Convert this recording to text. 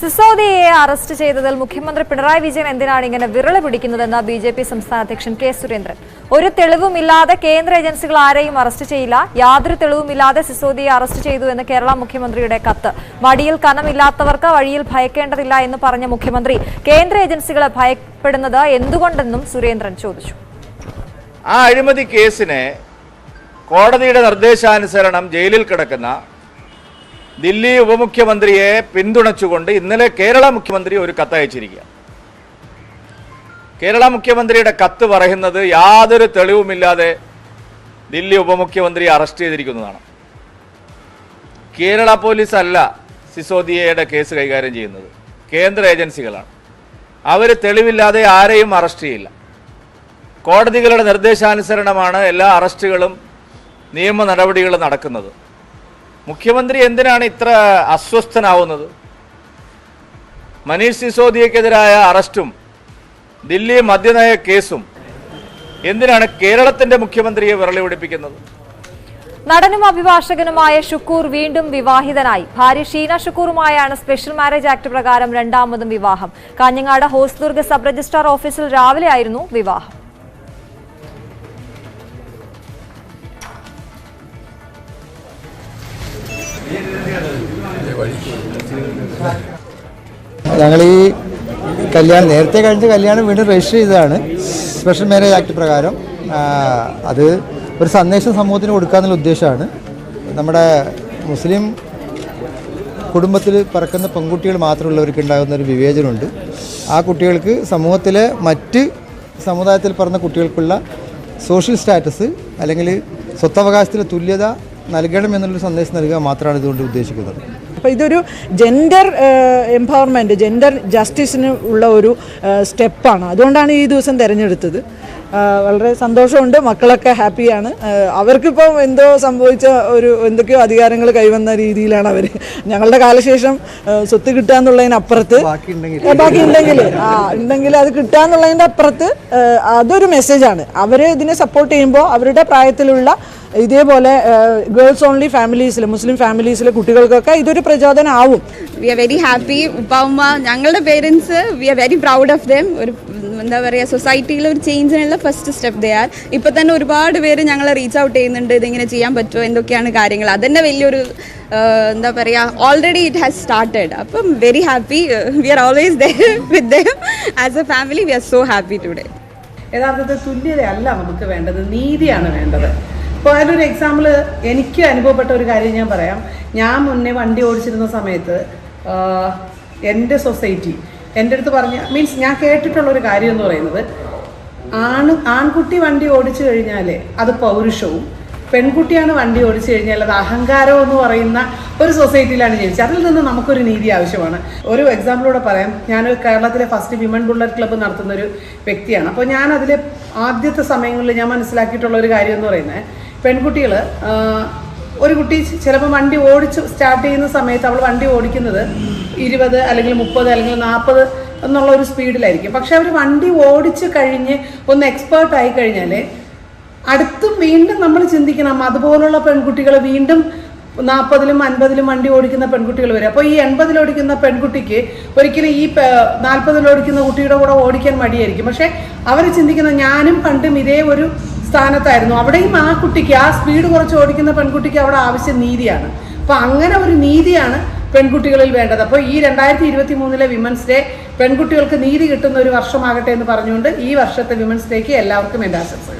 സിസോദിയെ arrest ചെയ്തതിൽ മുഖ്യമന്ത്രി പിണറായി വിജയൻ എന്തിനാണ് ഇങ്ങനെ വിരള പിടിക്കുന്നതെന്ന് ബി ജെ പി സംസ്ഥാന അധ്യക്ഷൻ കെ സുരേന്ദ്രൻ. ഒരു തെളിവുമില്ലാതെ കേന്ദ്ര ഏജൻസികൾ ആരെയും അറസ്റ്റ് ചെയ്യില്ല. യാതൊരു തെളിവുമില്ലാതെ സിസോദിയെ അറസ്റ്റ് ചെയ്തു എന്ന് കേരള മുഖ്യമന്ത്രിയുടെ കത്ത്. വടിയിൽ കനമില്ലാത്തവർക്ക് വഴിയിൽ ഭയക്കേണ്ടതില്ല എന്ന് പറഞ്ഞ മുഖ്യമന്ത്രി കേന്ദ്ര ഏജൻസികളെ ഭയപ്പെടുന്നത് എന്തുകൊണ്ടെന്നും സുരേന്ദ്രൻ ചോദിച്ചു. ആ അഴിമതി കേസിനെ കോടതിയുടെ നിർദ്ദേശാനുസരണം ജയിലിൽ കിടക്കുന്ന ദില്ലി ഉപമുഖ്യമന്ത്രിയെ പിന്തുണച്ചുകൊണ്ട് ഇന്നലെ കേരള മുഖ്യമന്ത്രി ഒരു കത്തയച്ചിരിക്കുക കേരള മുഖ്യമന്ത്രിയുടെ കത്ത് പറയുന്നത് യാതൊരു തെളിവുമില്ലാതെ ദില്ലി ഉപമുഖ്യമന്ത്രിയെ അറസ്റ്റ് ചെയ്തിരിക്കുന്നതാണ്. കേരള പോലീസ് അല്ല സിസോദിയയുടെ കേസ് കൈകാര്യം ചെയ്യുന്നത്. കേന്ദ്ര ഏജൻസികളാണ്. അവർ തെളിവില്ലാതെ ആരെയും അറസ്റ്റ് ചെയ്യില്ല. കോടതികളുടെ നിർദ്ദേശാനുസരണമാണ് എല്ലാ അറസ്റ്റുകളും നിയമ നടപടികളും നടക്കുന്നത്. മുഖ്യമന്ത്രി എന്തിനാണ് ഇത്ര അസ്വസ്ഥനാവുന്നത്? മനീഷ് സിസോദിയക്കെതിരായ അറസ്റ്റും ദില്ലി മദ്യനയ കേസും എന്തിനാണ് കേരളത്തിന്റെ മുഖ്യമന്ത്രിയെ വിരളി പിടിപ്പിക്കുന്നത് നടനും അഭിഭാഷകനുമായ ഷുക്കൂർ വീണ്ടും വിവാഹിതനായി. ഭാര്യ ഷീന ഷുക്കൂറുമായാണ് സ്പെഷ്യൽ മാരേജ് ആക്ട് പ്രകാരം രണ്ടാമതും വിവാഹം. കാഞ്ഞങ്ങാട് ഹോസ്ദുർഗ് സബ് രജിസ്ട്രാർ ഓഫീസിൽ രാവിലെ ആയിരുന്നു വിവാഹം. ഞങ്ങൾ ഈ കല്യാണം നേരത്തെ കഴിഞ്ഞ കല്യാണം വീണ്ടും രജിസ്റ്റർ ചെയ്തതാണ്. സ്പെഷ്യൽ മാരേജ് ആക്ട് പ്രകാരം. അത് ഒരു സന്ദേശം സമൂഹത്തിന് കൊടുക്കാന്നുള്ള ഉദ്ദേശമാണ്. നമ്മുടെ മുസ്ലിം കുടുംബത്തിൽ പറക്കുന്ന പെൺകുട്ടികൾ മാത്രമുള്ളവർക്ക് ഉണ്ടാകുന്ന ഒരു വിവേചനമുണ്ട്. ആ കുട്ടികൾക്ക് സമൂഹത്തിലെ മറ്റ് സമുദായത്തിൽ പറഞ്ഞ കുട്ടികൾക്കുള്ള സോഷ്യൽ സ്റ്റാറ്റസ് അല്ലെങ്കിൽ സ്വത്തവകാശത്തിലെ തുല്യത നൽകണം എന്നുള്ളൊരു സന്ദേശം നൽകുക മാത്രമാണ് ഇതുകൊണ്ട് ഉദ്ദേശിക്കുന്നത്. അപ്പോൾ ഇതൊരു ജെൻഡർ എംപവർമെന്റ് ജെൻഡർ ജസ്റ്റിസിന് ഉള്ള ഒരു സ്റ്റെപ്പാണ്. അതുകൊണ്ടാണ് ഈ ദിവസം തിരഞ്ഞെടുത്തത്. വളരെ സന്തോഷമുണ്ട്. മക്കളൊക്കെ ഹാപ്പിയാണ്. അവർക്കിപ്പോൾ എന്തോ സംഭവിച്ച ഒരു എന്തൊക്കെയോ അധികാരങ്ങൾ കൈവന്ന രീതിയിലാണ് അവർ ഞങ്ങളുടെ കാലശേഷം സ്വത്ത് കിട്ടുക എന്നുള്ളതിനപ്പുറത്ത് ബാക്കി ഉണ്ടെങ്കിൽ ആ ഉണ്ടെങ്കിൽ അത് കിട്ടാന്നുള്ളതിന്റെ അപ്പുറത്ത് ഏ, അതൊരു മെസ്സേജാണ് അവർ ഇതിനെ സപ്പോർട്ട് ചെയ്യുമ്പോൾ അവരുടെ പ്രായത്തിലുള്ള ഇതേപോലെ ഗേൾസ് ഓൺലി ഫാമിലീസിൽ മുസ്ലിം ഫാമിലീസിലെ കുട്ടികൾക്കൊക്കെ ഇതൊരു പ്രചോദനം ആവും. വി ആർ വെരി ഹാപ്പി ഉപ്പ ഉമ്മ ഞങ്ങളുടെ parents we are very proud of them ഒരു എന്താ പറയുക സൊസൈറ്റിയിൽ ഒരു ചേഞ്ചിനുള്ള ഫസ്റ്റ് സ്റ്റെപ്പ് ദേ ആർ ഇപ്പം തന്നെ ഒരുപാട് പേര് ഞങ്ങളെ റീച്ച് ഔട്ട് ചെയ്യുന്നുണ്ട് ഇതിങ്ങനെ ചെയ്യാൻ പറ്റുമോ എന്തൊക്കെയാണ് കാര്യങ്ങൾ. അതന്നെ വലിയൊരു എന്താ പറയുക ഓൾറെഡി ഇറ്റ് ഹാസ് സ്റ്റാർട്ടഡ് അപ്പം very happy we are always there with them as a family we are so happy today യഥാർത്ഥത്തിൽ തുല്യതയല്ല നമുക്ക് വേണ്ടത് നീതിയാണ് വേണ്ടത്. ഇപ്പോൾ അതിലൊരു എക്സാമ്പിൾ എനിക്ക് അനുഭവപ്പെട്ട ഒരു കാര്യം ഞാൻ പറയാം. ഞാൻ മുന്നേ വണ്ടി ഓടിച്ചിരുന്ന സമയത്ത് എന്റെ സൊസൈറ്റി എന്റെ അടുത്ത് പറഞ്ഞ മീൻസ് ഞാൻ കേട്ടിട്ടുള്ള ഒരു കാര്യം എന്ന് പറയുന്നത് ആണ് ആൺകുട്ടി വണ്ടി ഓടിച്ചു കഴിഞ്ഞാൽ അത് പൗരുഷവും പെൺകുട്ടിയാണ് വണ്ടി ഓടിച്ചു കഴിഞ്ഞാൽ അത് അഹങ്കാരം എന്ന് പറയുന്ന ഒരു സൊസൈറ്റിയിലാണ് ജനിച്ചത് അതിൽ നിന്ന് നമുക്കൊരു നീതി ആവശ്യമാണ്. ഒരു എക്സാമ്പിളൂടെ പറയാം. ഞാൻ കേരളത്തിലെ ഫസ്റ്റ് വിമൻ ബുള്ളറ്റ് ക്ലബ്ബ് നടത്തുന്ന ഒരു വ്യക്തിയാണ്. അപ്പോൾ ഞാൻ അതിലെ ആദ്യത്തെ സമയങ്ങളിൽ ഞാൻ മനസ്സിലാക്കിയിട്ടുള്ള ഒരു കാര്യം എന്ന് പറയുന്നത് പെൺകുട്ടികൾ ഒരു കുട്ടി ചിലപ്പോൾ വണ്ടി ഓടിച്ച് സ്റ്റാർട്ട് ചെയ്യുന്ന സമയത്ത് അവൾ വണ്ടി ഓടിക്കുന്നത് ഇരുപത് അല്ലെങ്കിൽ മുപ്പത് അല്ലെങ്കിൽ നാൽപ്പത് എന്നുള്ള ഒരു സ്പീഡിലായിരിക്കും. പക്ഷെ അവർ വണ്ടി ഓടിച്ച് കഴിഞ്ഞ് ഒന്ന് എക്സ്പേർട്ട് ആയി കഴിഞ്ഞാൽ അടുത്തും വീണ്ടും നമ്മൾ ചിന്തിക്കണം അതുപോലുള്ള പെൺകുട്ടികൾ വീണ്ടും നാൽപ്പതിലും അൻപതിലും വണ്ടി ഓടിക്കുന്ന പെൺകുട്ടികൾ വരും. അപ്പോൾ ഈ എൺപതിൽ ഓടിക്കുന്ന പെൺകുട്ടിക്ക് ഒരിക്കലും ഈ നാൽപ്പതിൽ ഓടിക്കുന്ന കുട്ടിയുടെ കൂടെ ഓടിക്കാൻ മടിയായിരിക്കും. പക്ഷേ അവർ ചിന്തിക്കുന്ന ഞാനും പണ്ടും ഇതേ ഒരു സ്ഥാനത്തായിരുന്നു. അവിടെയും ആ കുട്ടിക്ക് ആ സ്പീഡ് കുറച്ച് ഓടിക്കുന്ന പെൺകുട്ടിക്ക് അവിടെ ആവശ്യം നീതിയാണ്. അപ്പോൾ അങ്ങനെ ഒരു നീതിയാണ് പെൺകുട്ടികളിൽ വേണ്ടത്. അപ്പോൾ ഈ രണ്ടായിരത്തി ഇരുപത്തി മൂന്നിലെ വിമൻസ് ഡേ പെൺകുട്ടികൾക്ക് നീതി കിട്ടുന്ന ഒരു വർഷമാകട്ടെ എന്ന് പറഞ്ഞുകൊണ്ട് ഈ വർഷത്തെ വിമൻസ് ഡേക്ക് എല്ലാവർക്കും എന്റെ ആശംസകൾ.